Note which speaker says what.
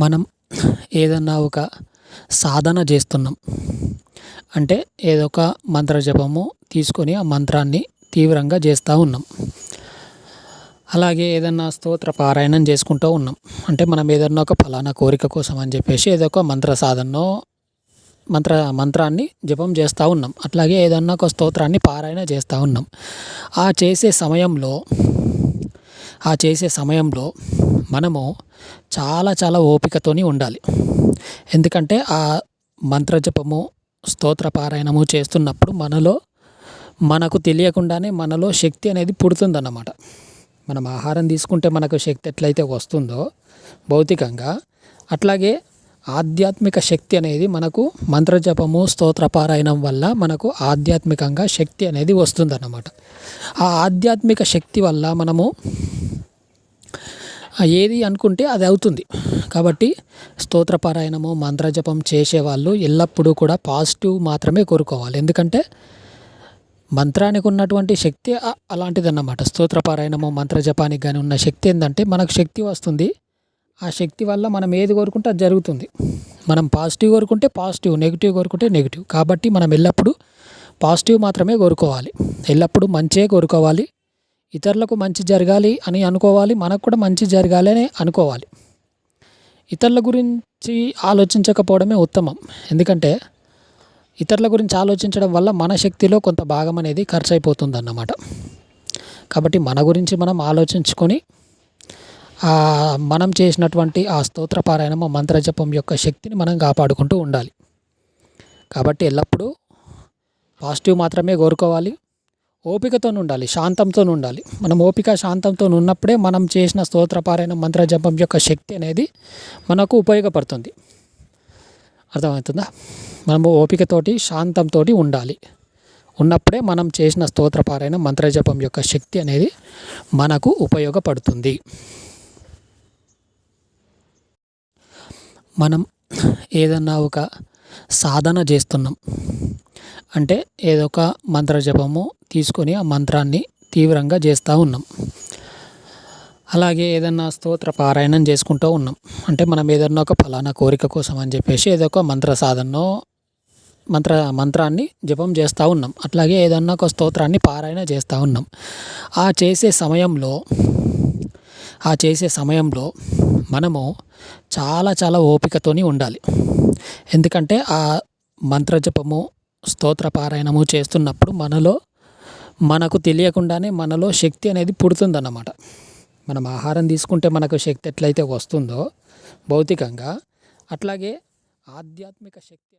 Speaker 1: మనం ఏదన్నా ఒక సాధన చేస్తున్నాం. అంటే ఏదో ఒక మంత్ర జపము తీసుకొని ఆ మంత్రాన్ని తీవ్రంగా చేస్తూ ఉన్నాం. అలాగే ఏదన్నా స్తోత్ర పారాయణం చేసుకుంటూ ఉన్నాం. అంటే మనం ఏదన్నా ఒక ఫలానా కోరిక కోసం అని చెప్పేసి ఏదో ఒక మంత్ర సాధనో మంత్ర మంత్రాన్ని జపం చేస్తూ ఉన్నాం. అట్లాగే ఏదన్నా ఒక స్తోత్రాన్ని పారాయణ చేస్తూ ఉన్నాం. ఆ చేసే సమయంలో ఆ చేసే సమయంలో మనము చాలా చాలా ఓపికతోని ఉండాలి. ఎందుకంటే ఆ మంత్రజపము స్తోత్ర పారాయణము చేస్తున్నప్పుడు మనలో మనకు తెలియకుండానే మనలో శక్తి అనేది పుడుతుందన్నమాట. మనం ఆహారం తీసుకుంటే మనకు శక్తి ఎట్లయితే వస్తుందో భౌతికంగా అట్లాగే ఆధ్యాత్మిక శక్తి అనేది మనకు మంత్రజపము స్తోత్ర పారాయణం వల్ల మనకు ఆధ్యాత్మికంగా శక్తి అనేది వస్తుందన్నమాట. ఆ ఆధ్యాత్మిక శక్తి వల్ల మనము ఏది అనుకుంటే అది అవుతుంది. కాబట్టి స్తోత్ర పారాయణము మంత్రజపం చేసేవాళ్ళు ఎల్లప్పుడూ కూడా పాజిటివ్ మాత్రమే కోరుకోవాలి. ఎందుకంటే మంత్రానికి ఉన్నటువంటి శక్తి అలాంటిదన్నమాట. స్తోత్ర పారాయణము మంత్రజపానికి కానీ ఉన్న శక్తి ఏంటంటే మనకు శక్తి వస్తుంది. ఆ శక్తి వల్ల మనం ఏది కోరుకుంటే అది జరుగుతుంది. మనం పాజిటివ్ కోరుకుంటే పాజిటివ్ నెగిటివ్ కోరుకుంటే నెగిటివ్. కాబట్టి మనం ఎల్లప్పుడూ పాజిటివ్ మాత్రమే కోరుకోవాలి. ఎల్లప్పుడూ మంచే కోరుకోవాలి. ఇతరులకు మంచి జరగాలి అని అనుకోవాలి మనకు కూడా మంచి జరగాలి అని అనుకోవాలి. ఇతరుల గురించి ఆలోచించకపోవడమే ఉత్తమం. ఎందుకంటే ఇతరుల గురించి ఆలోచించడం వల్ల మన శక్తిలో కొంత భాగం అనేది ఖర్చు అయిపోతుంది అన్నమాట కాబట్టి మన గురించి మనం ఆలోచించుకొని మనం చేసినటువంటి ఆ స్తోత్ర పారాయణము మంత్రజపం యొక్క శక్తిని మనం కాపాడుకుంటూ ఉండాలి. కాబట్టి ఎల్లప్పుడూ పాజిటివ్ మాత్రమే కోరుకోవాలి. ఓపికతో ఉండాలి శాంతంతో ఉండాలి మనం ఓపిక శాంతంతో ఉన్నప్పుడే మనం చేసిన స్తోత్ర మంత్ర మంత్రజపం యొక్క శక్తి అనేది మనకు ఉపయోగపడుతుంది. అర్థమవుతుందా? మనము ఓపికతోటి శాంతంతో ఉండాలి. ఉన్నప్పుడే మనం చేసిన స్తోత్ర మంత్రజపం యొక్క శక్తి అనేది మనకు ఉపయోగపడుతుంది. మనం ఏదన్నా ఒక సాధన చేస్తున్నాం. అంటే ఏదో ఒక మంత్ర జపము తీసుకొని ఆ మంత్రాన్ని తీవ్రంగా చేస్తూ ఉన్నాం. అలాగే ఏదన్నా స్తోత్ర పారాయణం చేసుకుంటూ ఉన్నాం. అంటే మనం ఏదన్నా ఒక ఫలానా కోరిక కోసం అని చెప్పేసి ఏదో ఒక మంత్ర సాధనో మంత్ర మంత్రాన్ని జపం చేస్తూ ఉన్నాం. అట్లాగే ఏదన్నా ఒక స్తోత్రాన్ని పారాయణ చేస్తూ ఉన్నాం. ఆ చేసే సమయంలో ఆ చేసే సమయంలో మనము చాలా చాలా ఓపికతోని ఉండాలి. ఎందుకంటే ఆ మంత్రజపము స్తోత్ర పారాయణము చేస్తున్నప్పుడు మనలో మనకు తెలియకుండానే మనలో శక్తి అనేది పుడుతుందన్నమాట. మనం ఆహారం తీసుకుంటే మనకు శక్తి ఎట్లయితే వస్తుందో భౌతికంగా అట్లాగే ఆధ్యాత్మిక శక్తి